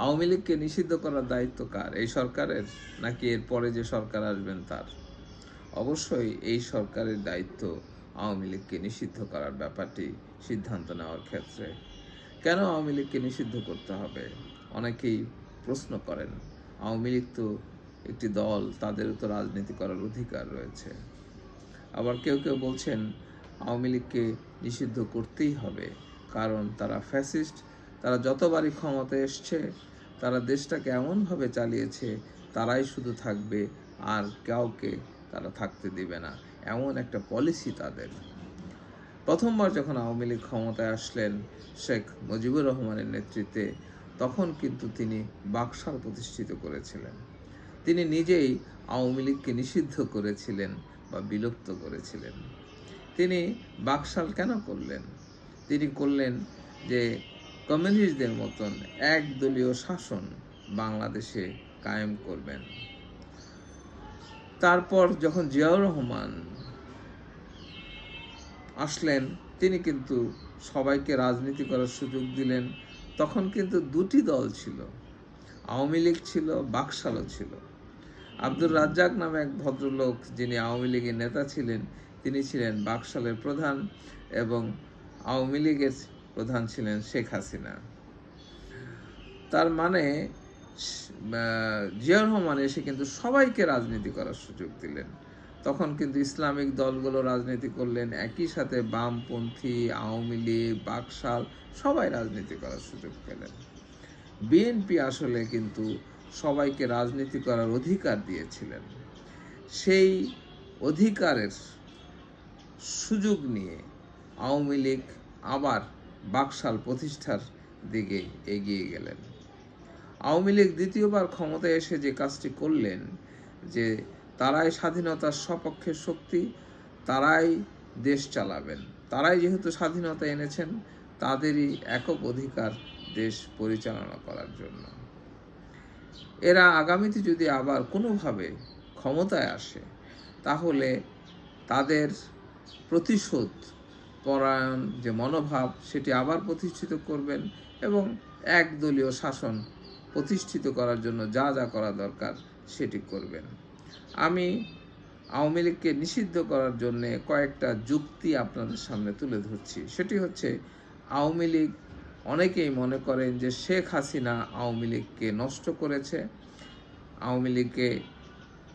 আওয়ামী লীগকে নিষিদ্ধ করার দায়িত্ব কার? এই সরকারের? নাকি এর পরে যে সরকার আসবেন তার? অবশ্যই এই সরকারের দায়িত্ব আওয়ামী লীগকে নিষিদ্ধ করার ব্যাপারটি সিদ্ধান্ত নেওয়ার ক্ষেত্রে। কেন আওয়ামী লীগকে নিষিদ্ধ করতে হবে? অনেকেই প্রশ্ন করেন, আওয়ামী লীগ তো একটি দল তাদেরও তো রাজনীতি করার অধিকার রয়েছে। আবার কেউ কেউ বলছেন, আওয়ামী লীগকে নিষিদ্ধ করতেই হবে, কারণ তারা ফ্যাসিস্ট তারা যতবারই ক্ষমতায় এসছে, তারা দেশটাকে এমনভাবে চালিয়েছে, তারাই শুধু থাকবে আর কাউকে তারা থাকতে দিবে না। এমন একটা পলিসি তাদের। প্রথমবার যখন আওয়ামী লীগ ক্ষমতায় আসলেন শেখ মুজিবুর রহমানের নেতৃত্বে, তখন কিন্তু তিনি বাকশাল প্রতিষ্ঠিত করেছিলেন। তিনি নিজেই আওয়ামী লীগকে নিষিদ্ধ করেছিলেন বা বিলুপ্ত করেছিলেন। তিনি বাকশাল কেন করলেন? তিনি করলেন যে কমিউনিস্টদের মতন একদলীয় শাসন বাংলাদেশে কায়েম করবেন। তারপর যখন জিয়াউর রহমান আসলেন, তিনি কিন্তু সবাইকে রাজনীতি করার সুযোগ দিলেন। তখন কিন্তু দুটি দল ছিল, আওয়ামী লীগ ছিল, বাকশালও ছিল। আব্দুর রাজ্জাক নামে এক ভদ্রলোক যিনি আওয়ামী লীগের নেতা ছিলেন, তিনি ছিলেন বাকশালের প্রধান এবং আওয়ামী লীগের প্রধান ছিলেন শেখ হাসিনা। তার মানে জিয়াউর রহমান এসে কিন্তু সবাইকে রাজনীতি করার সুযোগ দিলেন। তখন কিন্তু ইসলামিক দলগুলো রাজনীতি করলেন, একই সাথে বামপন্থী, আওয়ামী লীগ, বাকশাল, সবাই রাজনীতি করার সুযোগ পেলেন। বিএনপি আসলে কিন্তু সবাইকে রাজনীতি করার অধিকার দিয়েছিলেন। সেই অধিকারের সুযোগ নিয়ে আওয়ামী লীগ আবার বাকশাল প্রতিষ্ঠার দিকে এগিয়ে গেলেন। আওয়ামী লীগ দ্বিতীয়বার ক্ষমতায় এসে যে কাজটি করলেন, যে তারাই স্বাধীনতার সপক্ষের শক্তি, তারাই দেশ চালাবেন। তারাই যেহেতু স্বাধীনতা এনেছেন, তাদেরই একক অধিকার দেশ পরিচালনা করার জন্য। এরা আগামীতে যদি আবার কোনোভাবে ক্ষমতায় আসে, তাহলে তাদের প্রতিশোধ পরায়ণ যে মনোভাব, সেটি আবার প্রতিষ্ঠিত করবেন এবং একদলীয় শাসন প্রতিষ্ঠিত করার জন্য যা যা করা দরকার সেটি করবেন। আমি আওয়ামী লীগকে নিষিদ্ধ করার জন্য কয়েকটা যুক্তি আপনাদের সামনে তুলে ধরছি। সেটি হচ্ছে, আওয়ামী লীগ অনেকেই মনে করেন যে শেখ হাসিনা আওয়ামী লীগকে নষ্ট করেছে। আওয়ামী লীগকে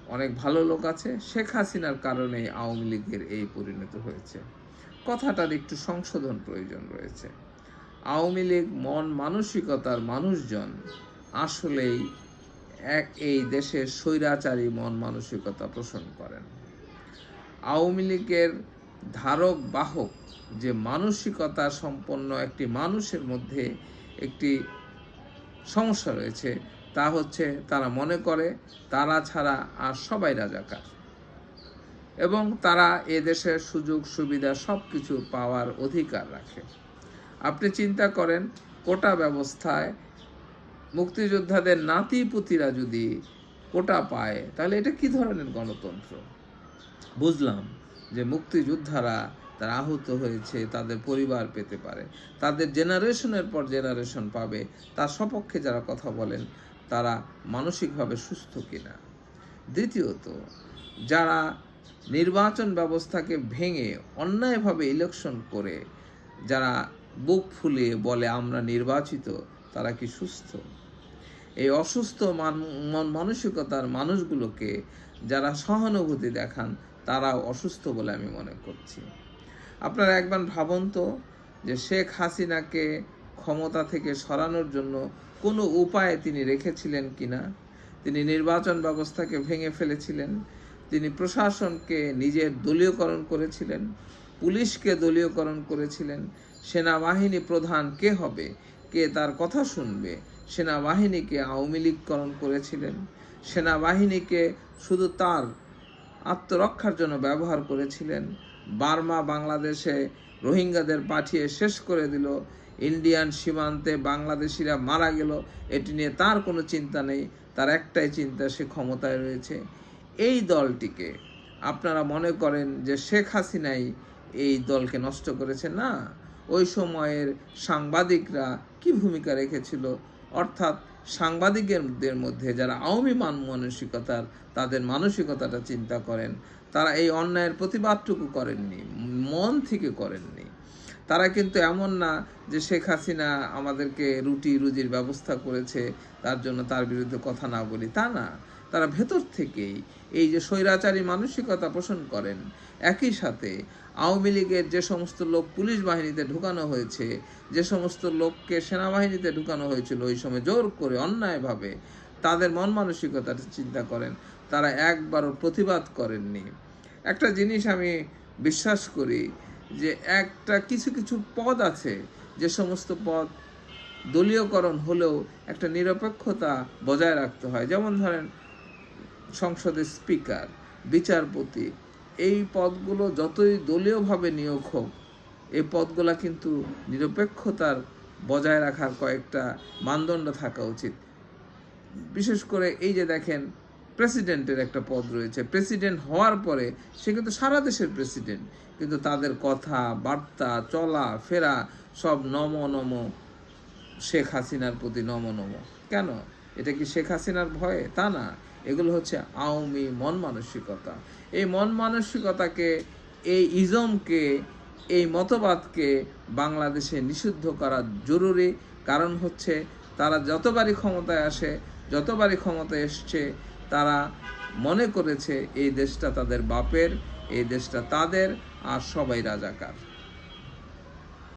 অনেক ভালো লোক আছে, শেখ হাসিনার কারণে আওয়ামী লীগের এই পরিণত হয়েছে। কথাটার একটু সংশোধন প্রয়োজন রয়েছে। আওয়ামী লীগ, মন মানসিকতার মানুষজন আসলেই এক, এই দেশের স্বৈরাচারী মন মানসিকতা পোষণ করেন। আওয়ামী লীগের ধারক বাহক যে মানসিকতা সম্পন্ন একটি মানুষের মধ্যে একটি সমস্যা রয়েছে, তা হচ্ছে তারা মনে করে তারা ছাড়া আর সবাই রাজাকার। এবং তারা এ দেশের সুযোগ, সুবিধা সব কিছু পাওয়ার অধিকার রাখে। আপনি চিন্তা করেন, কোটা ব্যবস্থায় মুক্তিযোদ্ধাদের নাতিপুতিরা যদি কোটা পায়, তাহলে এটা কি ধরনের গণতন্ত্র? বুঝলাম যে মুক্তিযোদ্ধারা তারা আহত হয়েছে, তাদের পরিবার পেতে পারে, তাদের জেনারেশনের পর জেনারেশন পাবে, তার সপক্ষে যারা কথা বলেন, তারা মানসিকভাবে সুস্থ কিনা? দ্বিতীয়ত, যারা নির্বাচন ব্যবস্থাকে ভেঙে অন্যায়ভাবে ইলেকশন করে যারা বুক ফুলিয়ে বলে আমরা নির্বাচিত, তারা কি সুস্থ? এই অসুস্থ মান- মানসিকতার মানুষগুলোকে যারা সহানুভূতি দেখান, তারাও অসুস্থ বলে আমি মনে করছি। আপনারা একবার ভাবুন তো যে শেখ হাসিনাকে ক্ষমতা থেকে সরানোর জন্য কোনো উপায় তিনি রেখেছিলেন কিনা? তিনি নির্বাচন ব্যবস্থাকে ভেঙে ফেলেছিলেন। তিনি প্রশাসনকে নিজের দলীয়করণ করেছিলেন, পুলিশকে দলীয়করণ করেছিলেন। সেনাবাহিনী প্রধান কে হবে, কে তার কথা শুনবে, সেনাবাহিনীকে আওয়ামী লীগকরণ করেছিলেন। সেনাবাহিনীকে শুধু তার আত্মরক্ষার জন্য ব্যবহার করেছিলেন। বার্মা বাংলাদেশে রোহিঙ্গাদের পাঠিয়ে শেষ করে দিল। ইন্ডিয়ান সীমান্তে বাংলাদেশিরা মারা গেল, এটি নিয়ে তার কোনো চিন্তা নেই। তার একটাই চিন্তা, সে ক্ষমতায় রয়েছে। এই দলটিকে আপনারা মনে করেন যে শেখ হাসিনাই এই দলকে নষ্ট করেছে? না। ওই সময়ের সাংবাদিকরা কি ভূমিকা রেখেছিল? অর্থাৎ সাংবাদিকদের মধ্যে যারা আওয়ামী মান মানসিকতার, তাদের মানসিকতাটা চিন্তা করেন, তারা এই অন্যায়ের প্রতিবাদটুকু করেননি, মন থেকে করেননি। তারা কিন্তু এমন না যে শেখ হাসিনা আমাদেরকে রুটি রুজির ব্যবস্থা করেছে, তার জন্য তার বিরুদ্ধে কথা না বলি। তা না। তারা ভেতর থেকেই এই যে স্বৈরাচারী মানসিকতা পোষণ করেন। একই সাথে আওয়ামী লীগের যে সমস্ত লোক পুলিশ বাহিনীতে ঢুকানো হয়েছে, যে সমস্ত লোককে সেনাবাহিনীতে ঢুকানো হয়েছিল ওই সময় জোর করে অন্যায়ভাবে, তাদের মন মানসিকতাটা চিন্তা করেন। তারা একবারও প্রতিবাদ করেননি। একটা জিনিস আমি বিশ্বাস করি যে একটা কিছু কিছু পদ আছে, যে সমস্ত পদ দলীয়করণ হলেও একটা নিরপেক্ষতা বজায় রাখতে হয়। যেমন ধরেন সংসদের স্পিকার, বিচারপতি, এই পদগুলো যতই দলীয়ভাবে নিয়োগ হোক এই পদগুলা কিন্তু নিরপেক্ষতার বজায় রাখার কয়েকটা মানদণ্ড থাকা উচিত। বিশেষ করে এই যে দেখেন, প্রেসিডেন্টের একটা পদ রয়েছে। প্রেসিডেন্ট হওয়ার পরে সে কিন্তু সারা দেশের প্রেসিডেন্ট। কিন্তু তাদের কথা, বার্তা, চলা, ফেরা সব নম নম শেখ হাসিনার প্রতি নম নম। কেন? এটা কি শেখ হাসিনার ভয়ে? তা না। এগুলো হচ্ছে আওয়ামী মন মানসিকতা। এই মন মানসিকতাকে, এই ইজমকে, এই মতবাদকে বাংলাদেশে নিষিদ্ধ করা জরুরি। কারণ হচ্ছে, তারা যতবারই ক্ষমতায় আসে, যতবারই ক্ষমতায় এসছে, তারা মনে করেছে, এই দেশটা তাদের বাপের, এই দেশটা তাদের, আর সবাই রাজাকার।